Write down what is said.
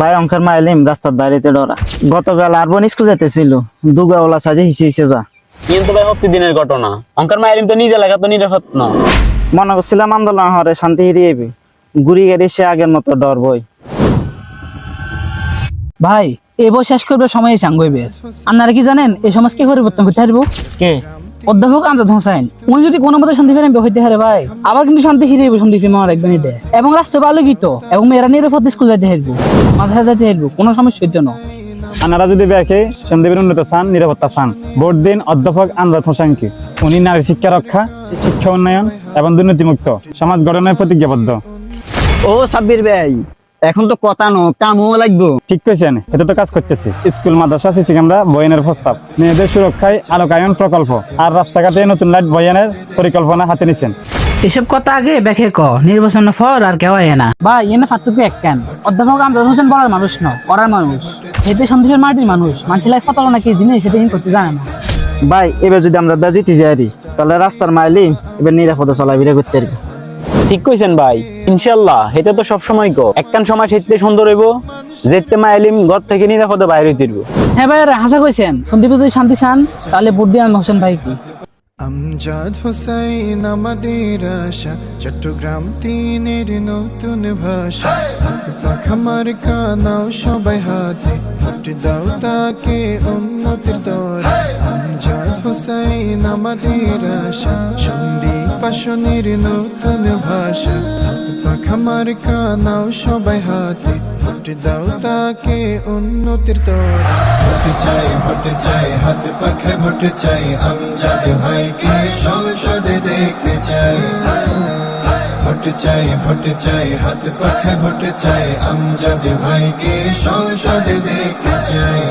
ভাই অঙ্কের মাইলিম রাস্তার দাঁড়িয়ে ডরা। গতকাল আরবন স্কুল যেতেছিল দুগাওয়ালা সাজে হিসে হিসে যা। কিন্তু ভাই সত্যি দিনের ঘটনা। অঙ্কার মায়ের তো নিজে লাগা তো নিরাপদ না। মনে করছিলাম আন্দোলন হরে শান্তি হিরিয়ে ঘুরি গেড়ি সে আগের মতো ডর বই ভাই এই বই শেষ করবে সময় চাঙ্গইবের আপনারা কি জানেন এই সমাজ কি পরিবর্তন করতে পারব? কে? অধ্যাপক আমজাদ হোসেন উনি যদি কোনো মতে শান্তি ফেরেন হইতে হারে ভাই। আবার কিন্তু শান্তি ফিরে শান্তি ফিরে মারা রাখবেন এটা এবং রাস্তা ভালো গীত। এবং মেয়েরা নিরাপদ স্কুল যাইতে হারবো। মাথায় যাইতে হারবো কোনো সমস্যা হইতো না। আনারা যদি দেখে সন্দীপের উন্নত চান নিরাপত্তা চান ভোট দিন অধ্যাপক আন্দাজ হোসেনকে উনি নারী শিক্ষা রক্ষা শিক্ষা উন্নয়ন এবং দুর্নীতিমুক্ত। সমাজ গঠনের প্রতিজ্ঞাবদ্ধ। ও সাব্বির ভাই। এখন তো কথা নো কামও লাগবো। ঠিক কইছেন এটা তো কাজ করতেছে। স্কুল মাদ্রাসা সিসি ক্যামেরা বয়ানের প্রস্তাব। মেয়েদের সুরক্ষায় আলোকায়ন প্রকল্প। আর রাস্তাঘাটে নতুন লাইট বয়ানের পরিকল্পনা হাতে নিছেন। এসব কথা আগে ব্যাখ্যা ক নির্বাচন ফর আর কেউ আয় না। ভাই এনে ফাতুকে এক কেন? অধ্যাপক আমজাদ হোসেন বলার মানুষ ন করার মানুষ। এতে সন্দীপের মাটির মানুষ। মানুষের লাইফ কত নাকি জিনিস সেটা হিন করতে জানে না। ভাই এবার যদি আমরা দা জিতে যাই তাহলে রাস্তার মাইলিম এবার নিরাপদে চলাফেরা করতে পারবি। ঠিক কইছেন ভাই ইনশাল্লাহ এটা তো সব সময় গো একখান সময় সেতে সুন্দর হইব যেতে মাইলিম ঘর থেকে নিরাপদে বাইরে হইব। হ্যাঁ ভাই হাসা কইছেন। সন্দীপ যদি শান্তি চান তাহলে ভোট দিয়ে হোসেন ভাই কি? আমজাদ হোসাইন আমাদের আশা চট্টগ্রাম তিনের নতুন ভাষা। হাত পাখামার কানাও সবাই হাতে ভোট দাও তাকে উন্নতির দরে হোসাইন আমাদের আশা সন্দীপ আসনের নতুন ভাষা। হাত পাখামার কানাও সবাই হাতে ভোট দাও তাকে উন্নতির দরে ভোট চাই ভোট চাই, হাত পাখে ভোট চাই আমজাদ ভাইকে সংসদে দেখতে চাই। ভোট চাই ভোট চাই, হাত পাখে ভোট চাই আমজাদ ভাইকে সংসদে দেখতে চাই।